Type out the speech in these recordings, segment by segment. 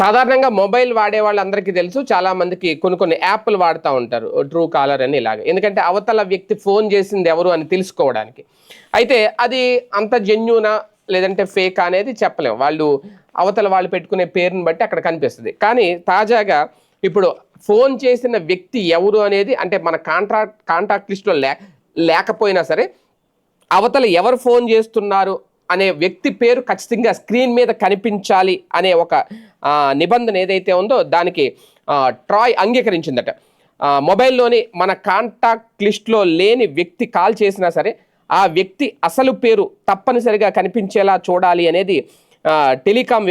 సాధారణంగా మొబైల్ వాడే వాళ్ళందరికీ తెలుసు చాలా మందికి కొన్ని కొన్ని యాప్లు వాడుతూ ఉంటారు ట్రూ కాలర్ అని ఇలాగ. ఎందుకంటే అవతల వ్యక్తి ఫోన్ చేసింది ఎవరు అని తెలుసుకోవడానికి. అయితే అది అంత జెన్యునా లేదంటే ఫేక్ అనేది చెప్పలేము వాళ్ళు అవతల వాళ్ళు పెట్టుకునే పేరుని బట్టి అక్కడ కనిపిస్తుంది. కానీ తాజాగా ఇప్పుడు ఫోన్ చేసిన వ్యక్తి ఎవరు అనేది అంటే మన కాంట్రాక్ట్ కాంటాక్ట్ లిస్ట్లో లే లేకపోయినా సరే అవతల ఎవరు ఫోన్ చేస్తున్నారు అనే వ్యక్తి పేరు ఖచ్చితంగా స్క్రీన్ మీద కనిపించాలి అనే ఒక నిబంధన ఏదైతే ఉందో దానికి ట్రాయ్ అంగీకరించిందట. మొబైల్లోని మన కాంటాక్ట్ లిస్ట్లో లేని వ్యక్తి కాల్ చేసినా సరే ఆ వ్యక్తి అసలు పేరు తప్పనిసరిగా కనిపించేలా చూడాలి అనేది టెలికాం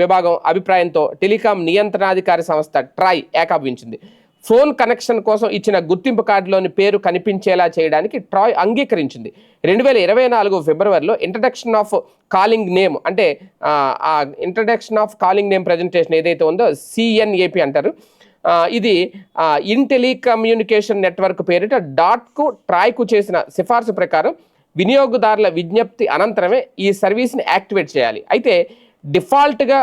విభాగం అభిప్రాయంతో టెలికాం నియంత్రణాధికారి సంస్థ ట్రాయ్ ఏకాభించింది ఫోన్ కనెక్షన్ కోసం ఇచ్చిన గుర్తింపు కార్డులోని పేరు కనిపించేలా చేయడానికి ట్రాయ్ అంగీకరించింది. రెండు వేల ఇరవై నాలుగు ఫిబ్రవరిలో ఇంట్రడక్షన్ ఆఫ్ కాలింగ్ నేమ్ అంటే ఆ, introduction of calling name presentation ఏదైతే ఉందో సిఎన్ఏపి అంటారు. ఇది ఆ, ఇన్ టెలికమ్యూనికేషన్ నెట్వర్క్ పేరిట డాట్కు ట్రాయ్కు చేసిన సిఫార్సు ప్రకారం వినియోగదారుల విజ్ఞప్తి అనంతరమే ఈ సర్వీస్ని యాక్టివేట్ చేయాలి. అయితే డిఫాల్ట్గా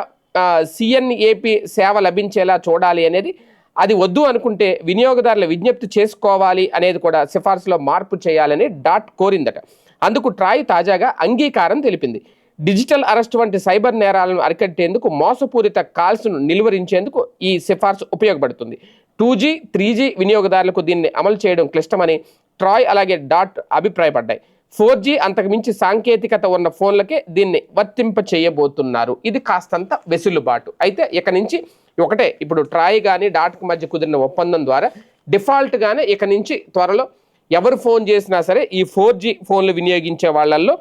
సిఎన్ఏపి సేవ లభించేలా చూడాలి అనేది అది వద్దు అనుకుంటే వినియోగదారుల విజ్ఞప్తి చేసుకోవాలి అనేది కూడా సిఫార్సులో మార్పు చేయాలని డాట్ కోరిందట. అందుకు ట్రాయ్ తాజాగా అంగీకారం తెలిపింది. డిజిటల్ అరెస్ట్ వంటి సైబర్ నేరాలను అరికట్టేందుకు మోసపూరిత కాల్స్ను నిలువరించేందుకు ఈ సిఫార్సు ఉపయోగపడుతుంది. టూ జీ త్రీ జీ వినియోగదారులకు దీన్ని అమలు చేయడం క్లిష్టమని ట్రాయ్ అలాగే డాట్ అభిప్రాయపడ్డాయి. ఫోర్ జీ అంతకుమించి సాంకేతికత ఉన్న ఫోన్లకే దీన్ని వర్తింప చేయబోతున్నారు ఇది కాస్తంత వెసులుబాటు. అయితే ఇక నుంచి ఒకటే. ఇప్పుడు ట్రాయ్ కానీ డాట్కి మధ్య కుదిరిన ఒప్పందం ద్వారా డిఫాల్ట్గానే ఇక నుంచి త్వరలో ఎవరు ఫోన్ చేసినా సరే ఈ ఫోర్ జీ ఫోన్లు వినియోగించే వాళ్ళల్లో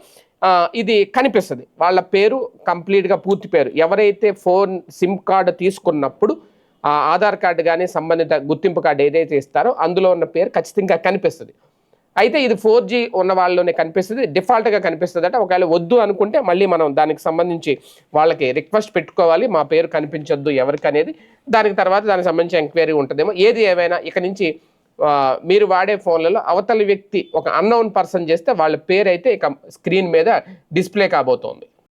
ఇది కనిపిస్తుంది. వాళ్ళ పేరు కంప్లీట్గా పూర్తి పేరు. ఎవరైతే ఫోన్ సిమ్ కార్డు తీసుకున్నప్పుడు ఆ ఆధార్ కార్డు కానీ సంబంధిత గుర్తింపు కార్డు ఏదైతే ఇస్తారో అందులో ఉన్న పేరు ఖచ్చితంగా కనిపిస్తుంది. అయితే ఇది ఫోర్ జీ ఉన్న వాళ్ళలోనే కనిపిస్తుంది. డిఫాల్ట్గా కనిపిస్తుంది అంటే ఒకవేళ వద్దు అనుకుంటే మళ్ళీ మనం దానికి సంబంధించి వాళ్ళకి రిక్వెస్ట్ పెట్టుకోవాలి. మా పేరు కనిపించొద్దు ఎవరికి అనేది దానికి తర్వాత దానికి సంబంధించి ఎంక్వైరీ ఉంటుందేమో. ఏది ఏమైనా ఇక నుంచి మీరు వాడే ఫోన్లలో అవతలి వ్యక్తి ఒక అన్నోన్ పర్సన్ చేస్తే వాళ్ళ పేరు అయితే ఇక స్క్రీన్ మీద డిస్ప్లే కాబోతోంది.